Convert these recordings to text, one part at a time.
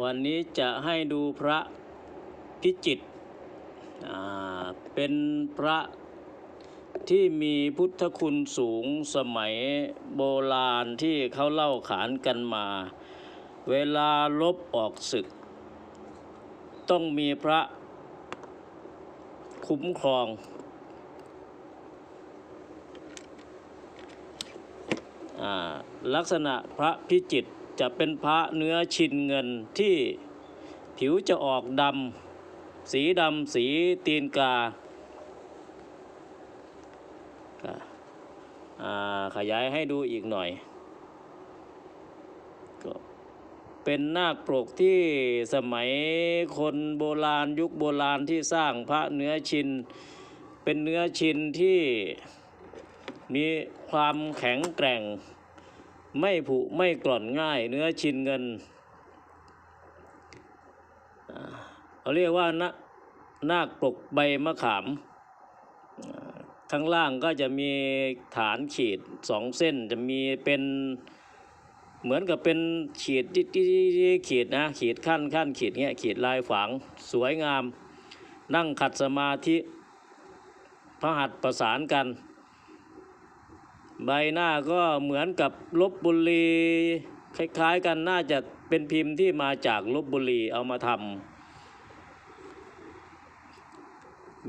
วันนี้จะให้ดูพระพิจิตเป็นพระที่มีพุทธคุณสูงสมัยโบราณที่เขาเล่าขานกันมา เวลาลบออกศึก ต้องมีพระคุ้มครองอลักษณะพระพิจิตร จะเป็นพระเนื้อชินเงินที่ผิวจะออกดำสีดำสีตีนกา ขยายให้ดูอีกหน่อยก็เป็นนาคปรกที่สมัยคนโบราณยุคโบราณที่สร้างพระเนื้อชิน เป็นเนื้อชินที่มีความแข็งแกร่ง ไม่ผุไม่กร่อนง่าย เนื้อชินเงินเขาเรียกว่านะนาคปกใบมะขาม ข้างล่างก็จะมีฐานขีดสองเส้นจะมีเป็นเหมือนกับเป็นขีดที่ขีดนะขีดขั้นขั้นขีดเงี้ยขีดลายฝางสวยงาม นั่งขัดสมาธิพระหัตประสานกัน ใบหน้าก็เหมือนกับลบบุรี คล้ายๆกันน่าจะเป็นพิมพ์ที่มาจากลบบุรีเอามาทำ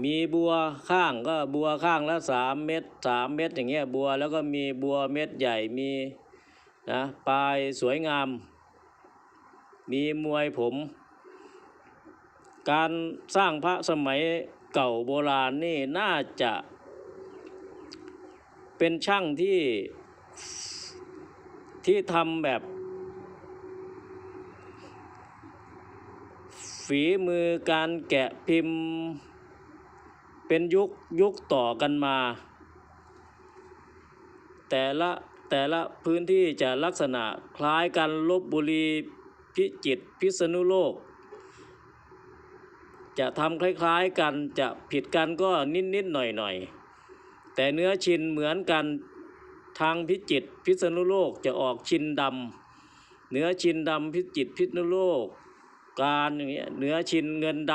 มีบัวข้างก็บัวข้างละสามเม็ดสามเม็ดอย่างเงี้ยบัวแล้วก็มีบัวเม็ดใหญ่มีนะปลายสวยงาม มีมวยผม การสร้างพระสมัยเก่าโบราณนี่น่าจะ เป็นช่างที่ที่ทำแบบ ฝีมือการแกะพิมพ์ เป็นยุคยุคต่อกันมา แต่ละแต่ละพื้นที่จะลักษณะคล้ายกันลบบุรีพิจิตพิษณุโลก จะทำคล้ายๆกันจะผิดกันก็นิดๆหน่อยๆ แต่เนื้อชินเหมือนกันทางพิจิตพิษณุโลกจะออกชินดำเนื้อชินดำพิจิตพิษณุโลก การอย่างเงี้ยเนื้อชินเงินด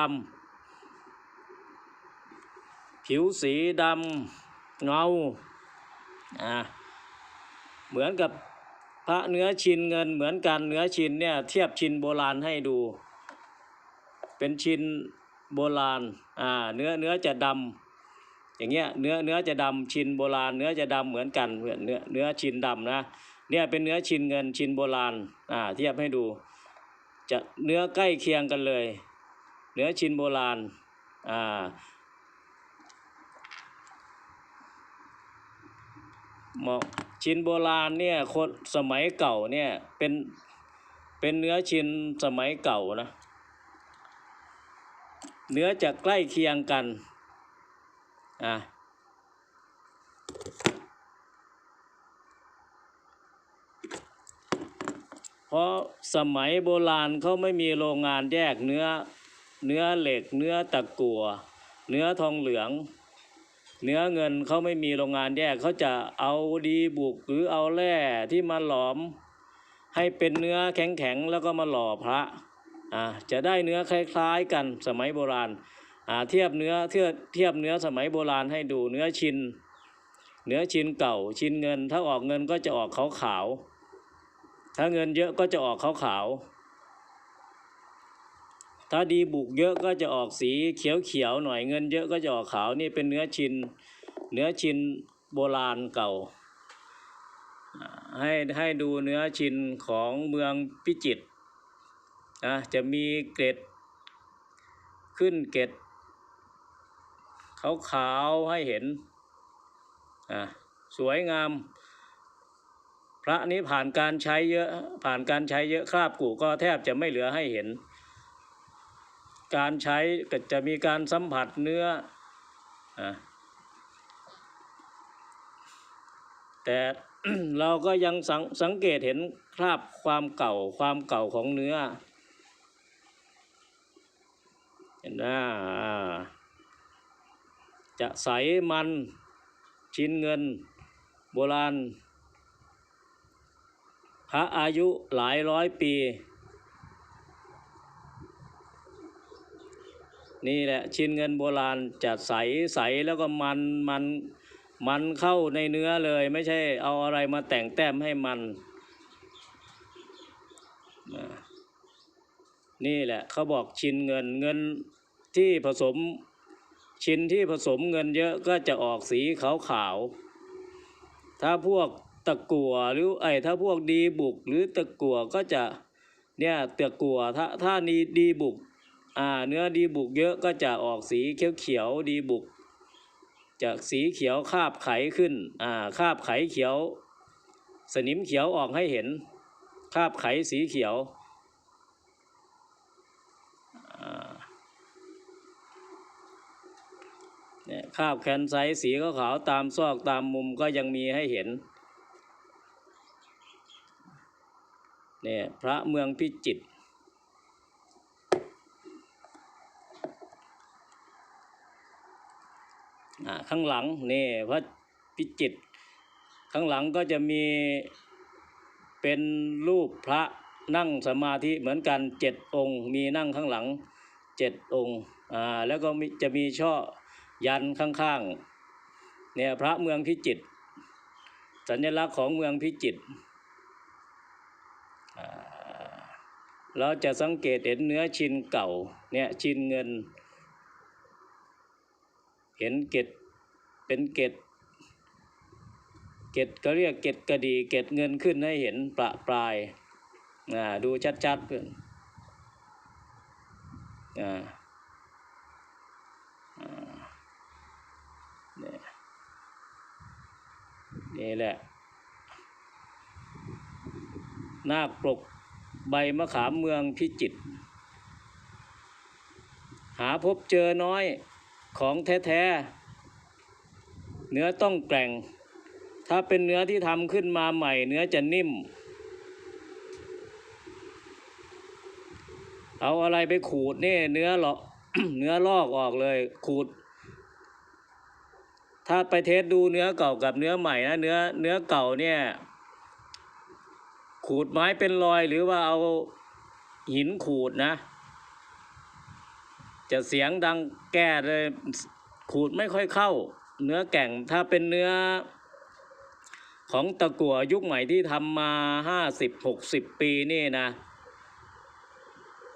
ำผิวสีดำเงาอ่าเหมือนกับพระเนื้อชินเงินเหมือนกันเนื้อชินเนี่ยเทียบชินโบราณให้ดู เป็นชินโบราณอ่าเนื้อเนื้อจะดำ อย่างเงี้ยเนื้อเนื้อจะดำชินโบราณ เนื้อจะดำเหมือนกันเนื้อเนื้อเนื้อชินดำนะเนี่ยเป็นเนื้อชินเงินชินโบราณอ่าเทียบให้ดู จะเนื้อใกล้เคียงกันเลย เนื้อชินโบราณอ่าหมาะชินโบราณเนี่ยคนสมัยเก่าเนี่ยเป็นเป็นเนื้อชินสมัยเก่านะ เนื้อจะใกล้เคียงกัน อะเพราะสมัยโบราณเขาไม่มีโรงงานแยกเนื้อ เนื้อเหล็ก เนื้อตะกั่ว เนื้อทองเหลือง เนื้อเงินเขาไม่มีโรงงานแยกเขาจะเอาดีบุกหรือเอาแร่ที่มาหลอม ให้เป็นเนื้อแข็งๆแล้วก็มาหล่อพระอ่าจะได้เนื้อคล้ายๆกันสมัยโบราณ เทียบเนื้อเทียบเทียบเนื้อสมัยโบราณให้ดูเนื้อชินเนื้อชินเก่าชินเงิน ถ้าออกเงินก็จะออกขาวขาวถ้าเงินเยอะก็จะออกขาวขาวถ้าดีบุกเยอะก็จะออกสีเขียวเขียวๆหน่อยเงินเยอะก็จะออกขาวนี่เป็นเนื้อชินเนื้อชินโบราณเก่า ให้ให้ดูเนื้อชินของเมืองพิจิตรนะจะมีเกร็ดขึ้นเกต ขาวๆให้เห็นอะสวยงาม พระนี้ผ่านการใช้เยอะผ่านการใช้เยอะคราบกูก็แทบจะไม่เหลือให้เห็น การใช้ก็จะมีการสัมผัสเนื้ออะแต่เราก็ยังสังสังเกตเห็นคราบความเก่าความเก่าของเนื้อ เห็นไหม จะใสมันชิ้นเงินโบราณ พระอายุหลายร้อยปี นี่แหละชิ้นเงินโบราณจะใสใสแล้วก็มันมันมันเข้าในเนื้อเลยไม่ใช่เอาอะไรมาแต่งแต้มให้มัน นี่แหละเขาบอกชิ้นเงินเงินที่ผสม ชิ้นที่ผสมเงินเยอะก็จะออกสีขาวขาวๆถ้าพวกตะกั่วหรือไอ้ถ้าพวกดีบุกหรือตะกั่วก็จะเนี่ยตะกั่วถ้าถ้านีดีบุกอ่าเนื้อดีบุกเยอะก็จะออกสีเขียวเขียวๆดีบุกจากสีเขียวคาบไขขึ้นอ่าคาบไขเขียว สนิมเขียวออกให้เห็น คาบไขสีเขียวอ่าเนี่ย คาบแคนไซสีขาวๆตามซอกตามมุมก็ยังมีให้เห็นเนี่ยพระเมืองพิจิตรข้างหลังนี่พระพิจิตรข้างหลังก็จะมีเป็นรูปพระนั่งสมาธิเหมือนกันเจ็ดองค์ มีนั่งข้างหลังเจ็ดองค์อ่าแล้วก็จะมีช่อ ยันข้างๆเนี่ยพระเมืองพิจิตรสัญลักษณ์ของเมืองพิจิตรเราจะสังเกตเห็นเนื้อชินเก่าเนี่ยชินเงิน เห็นเกตเป็นเกตเกตก็เรียกเกตกระดีเกตเงินขึ้นให้เห็นประปรายอ่าดูชัดๆเพื่อนอ่าอ่าเนี่ย นี่แหละ นาคปลกใบมะขามเมืองพิจิตรหาพบเจอน้อยของแท้ๆ เนื้อต้องแกร่ง ถ้าเป็นเนื้อที่ทำขึ้นมาใหม่ เนื้อจะนิ่ม เอาอะไรไปขูดนี่เนื้อหรอเนื้อลอกออกเลย ขูด ถ้าไปเทสดูเนื้อเก่ากับเนื้อใหม่นะเนื้อเนื้อเก่าเนี่ย ขูดไม้เป็นรอยหรือว่าเอาหินขูดนะ จะเสียงดังแก้เลยขูดไม่ค่อยเข้า เนื้อแก่งถ้าเป็นเนื้อ ของตะกั่วยุคใหม่ที่ทำมาห้าสิบหกสิบปีนี่นะ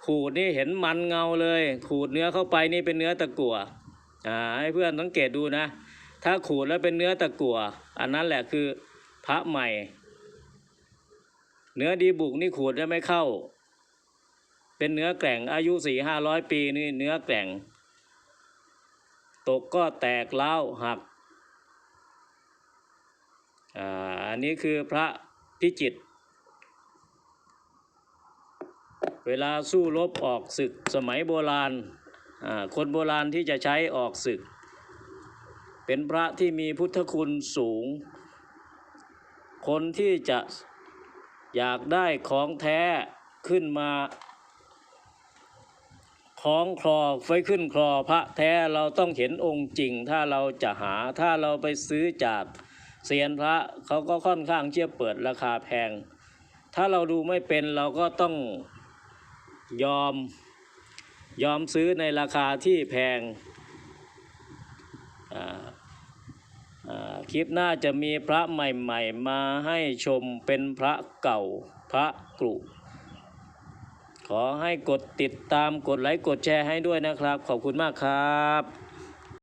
ขูดนี่เห็นมันเงาเลย ขูดเนื้อเข้าไปนี่เป็นเนื้อตะกั่วอ่าให้เพื่อนสังเกตดูนะ ถ้าขูดแล้วเป็นเนื้อตะกั่วอันนั้นแหละคือพระใหม่ เนื้อดีบุกนี่ขูดแล้ไม่เข้า เป็นเนื้อแกร่งอายุสี่ห้าร้อยปีนี่เนื้อแกร่ง ตกก็แตกเล้าหักอ่าอันนี้คือพระพิจิตเวลาสู้รบออกศึกสมัยโบราณอ่าคนโบราณที่จะใช้ออกศึก เป็นพระที่มีพุทธคุณสูง คนที่จะอยากได้ของแท้ขึ้นมาคล้องคลอไว้ขึ้นคลอพระแท้เราต้องเห็นองค์จริง ถ้าเราจะหาถ้าเราไปซื้อจากเซียนพระเขาก็ค่อนข้างเชี่ยเปิดราคาแพง ถ้าเราดูไม่เป็นเราก็ต้องยอมยอมซื้อในราคาที่แพงอ่าอ่า คลิปหน้าจะมีพระใหม่ๆ มาให้ชมเป็นพระเก่าพระกรุขอให้กดติดตามกดไลค์กดแชร์ให้ด้วยนะครับ ขอบคุณมากครับ